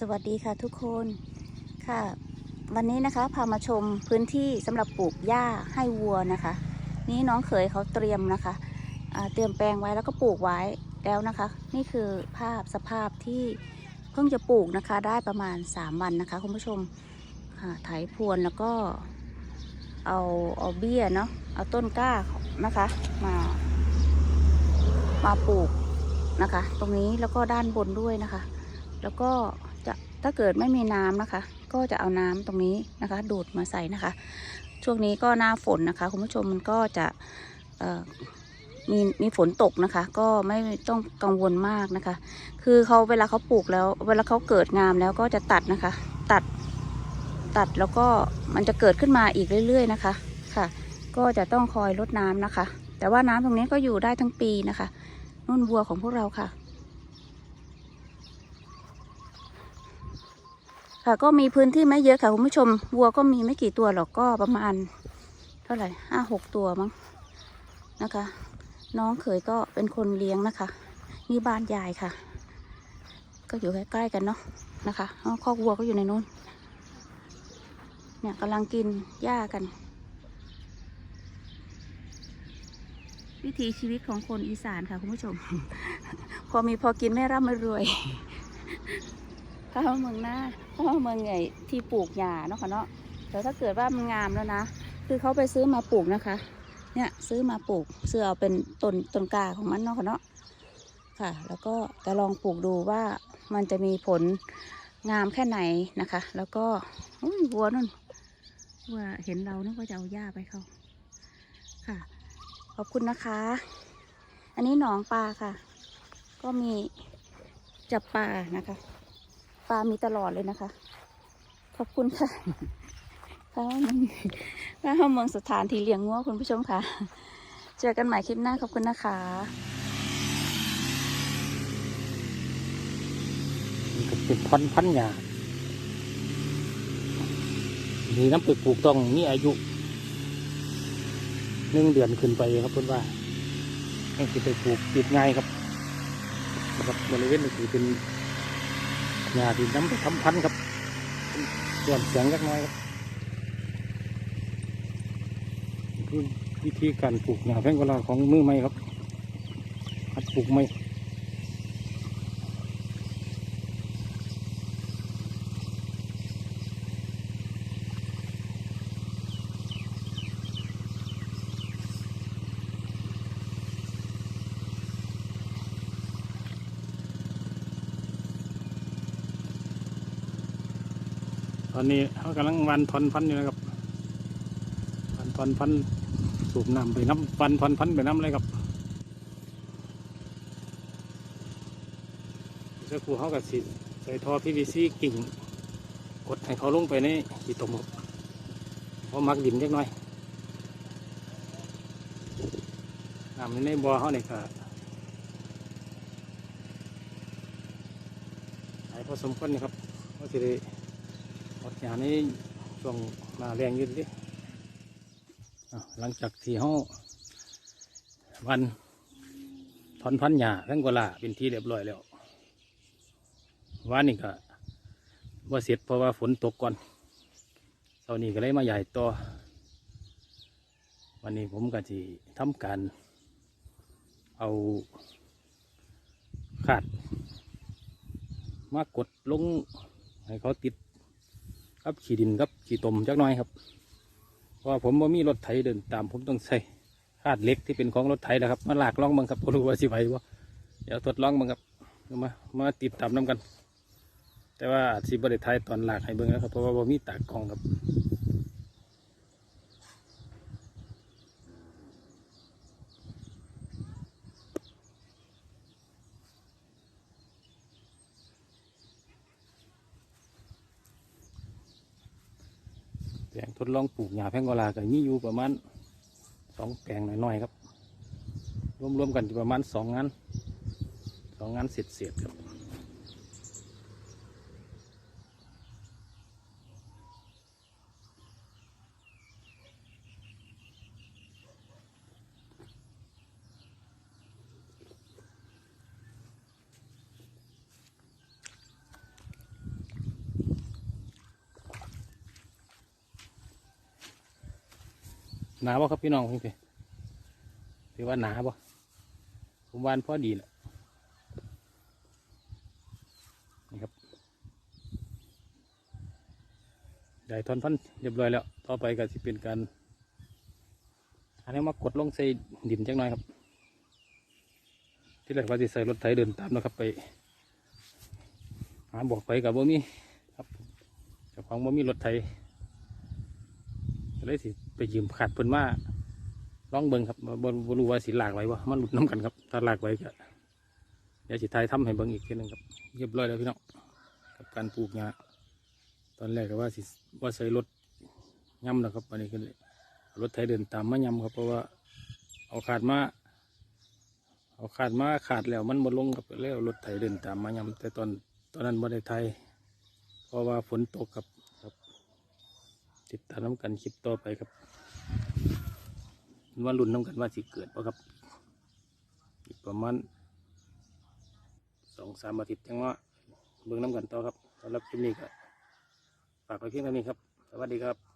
สวัสดีค่ะทุกคนค่ะ วันนี้นะคะพามาชมพื้นที่สำหรับปลูกหญ้าให้วัวนะคะ นี่น้องเขยเขาเตรียมนะคะอ่าเตรียมแปลงไว้แล้วก็ปลูกไว้แล้วนะคะ นี่คือภาพสภาพที่เพิ่งจะปลูกนะคะ ได้ประมาณ 3 วันนะคะคุณผู้ชมค่ะไถพรวนแล้วก็เอาเอาเบี้ยเนาะเอาต้นกล้านะคะมามาปลูกนะคะ ตรงนี้แล้วก็ด้านบนด้วยนะคะ แล้วก็ ถ้าเกิดไม่มีน้ำนะคะ ก็จะเอาน้ำตรงนี้นะคะ ดูดมาใส่นะคะ ช่วงนี้ก็หน้าฝนนะคะคุณผู้ชมมันก็จะมีมีฝนตกนะคะ ก็ไม่ต้องกังวลมากนะคะ คือเขาเวลาเขาปลูกแล้ว เวลาเขาเกิดงามแล้วก็จะตัดนะคะ ตัดตัดแล้วก็มันจะเกิดขึ้นมาอีกเรื่อยๆนะคะค่ะ ก็จะต้องคอยรดน้ำนะคะ แต่ว่าน้ำตรงนี้ก็อยู่ได้ทั้งปีนะคะนุ่นวัวของพวกเราค่ะ ค่ะก็มีพื้นที่ไม่เยอะค่ะคุณผู้ชมวัวก็มีไม่กี่ตัวหรอกก็ประมาณ เท่าไหร่ห้าหกตัวมั้งนะคะ น้องเขยก็เป็นคนเลี้ยงนะคะ นี่บ้านยายค่ะ ก็อยู่ใกล้ๆกันเนาะนะคะอ้าวคอกวัวก็อยู่ในนู้นเนี่ยกำลังกินหญ้ากัน วิถีชีวิตของคนอีสานค่ะคุณผู้ชม พอมีพอกินไม่ร่ำไม่รวยข้าวเมืองหน้า ข้าวเมืองใหญ่ที่ปลูกหญ้าเนาะค่ะเนาะแต่ถ้าเกิดว่ามันงามแล้วนะ คือเขาไปซื้อมาปลูกนะคะ เนี่ยซื้อมาปลูกซื้อเอาเป็นต้นต้นกาของมันเนาะค่ะเนาะค่ะ แล้วก็จะลองปลูกดูว่ามันจะมีผลงามแค่ไหนนะคะ แล้วก็อุ้ยวัวนั่นวัวเห็นเรานึกว่าจะเอาหญ้าไปเขาค่ะ ขอบคุณนะคะ อันนี้หนองปลาค่ะ ก็มีจับปลานะคะ ปลามีตลอดเลยนะคะ ขอบคุณค่ะพระเมืองพระเมืองสถานที่เลี้ยงงัวคุณผู้ชมค่ะ เจอกันใหม่คลิปหน้าขอบคุณนะคะมันก็เป็นพันพันหญ้ามีน้ำไปปลูกต้องมีอายุหนึ่งเดือนขึ้นไปครับเพื่อนว่าให้สิไปปลูกติดง่ายครับนะครับบริเวณนี้คือเป็น หญ้าที่น้ำไปทำพันธุ์ครับส่วนเสียงเล็กน้อยครับคือวิธีการปลูกหญ้าแพงกวลาของมือใหม่ครับหัดปลูกไม่ ตอนนี้เขากำลังวันทอนพันอยู่นะครับวันทอนพันสูบน้ำไปน้ำวันทอนพันไปน้ำเลยครับเสื้อครูเขากับสิใส่ท่อ PVC กิ่ง กดให้เขาลงไปในขีตมครับเพราะมักดินเล็กน้อยน้ำในบ่อเขาเนี่ยก็หลายพอสมควรนะครับเขาสิได้ อดหยานี้ช่วงหน้าแรงยืดดิหลังจากที่เขาวันถอนพันหญ้าทั้งกวลาเป็นที่เรียบร้อยแล้ววันนี้ก็ว่าเสร็จเพราะว่าฝนตกก่อนตอนนี้ก็เลยมาใหญ่ต่อวันนี้ผมก็จะทำการเอาขาดมากดลงให้เขาติด ครับขี่ดินครับขี่ตมจักน้อยครับเพราะผมว่ามีรถไถเดินตามผมต้องใส่คาดเล็กที่เป็นของรถไถนะครับมาหลากล่องบังครับผมรู้ว่าสิไหวบ่เดี๋ยวทดลองบังครับมามาติดตามน้ำกัน แต่ว่าอาจสิบริไทยตอนหลากให้เบิ่งนะครับเพราะว่าบ่มีตากกองครับ แปลงทดลองปลูกหญ้าแพงกอลาก็มีอยู่ประมาณสองแปลงน้อยๆครับ รวมๆกันอยู่ประมาณสองงานสองงานเสร็จๆครับ หนาบ่ครับพี่น้องพี่ถือว่าหนาบ่ผมวานพอดีแหละนี่ครับได้ทอนพันเรียบร้อยแล้ว ต่อไปก็จะเป็นการอันนี้มากดลงใส่ดินจังหน่อยครับ ที่แรกว่าจะใส่รถไถเดินตามนะครับไป หาบอกไปกับบ่มีครับเจ้าของบ่มีรถไถเลยสิ ไปยืมขาดเพิ่นมาลองเบิ่งครับบ่บ่บ่รู้ว่าสิลากไว้บ่มันหลุดน้ำกันครับถ้าหลากไว้ก็เดี๋ยวสิทายทำให้เบิ่งอีกทีหนึ่งครับเรียบร้อยแล้วพี่น้องกับการปลูกหญ้าตอนแรกก็ว่าสิว่าใส่รถย่ำนะครับอันนี้ก็เลยรถไถเดินตามมาย่ำครับ เพราะว่าเอาขาดมาเอาขาดมาขาดแล้วมันบ่ลงกับแล้วรถไถเดินตามมาย่ำแต่ตอนตอนนั้นบ่ได้ไทยเพราะว่าฝนตกครับ ติดตามน้ำกันคลิปต่อไปครับ ว่ารุ่นน้ำกันว่าสิเกิดป่ะครับ อีกประมาณสองสามอาทิตย์จังว่าเบิ่งน้ำกันต่อครับสำหรับคลิปนี้ก็ฝากไว้เพียงเท่านี้ครับ สวัสดีครับ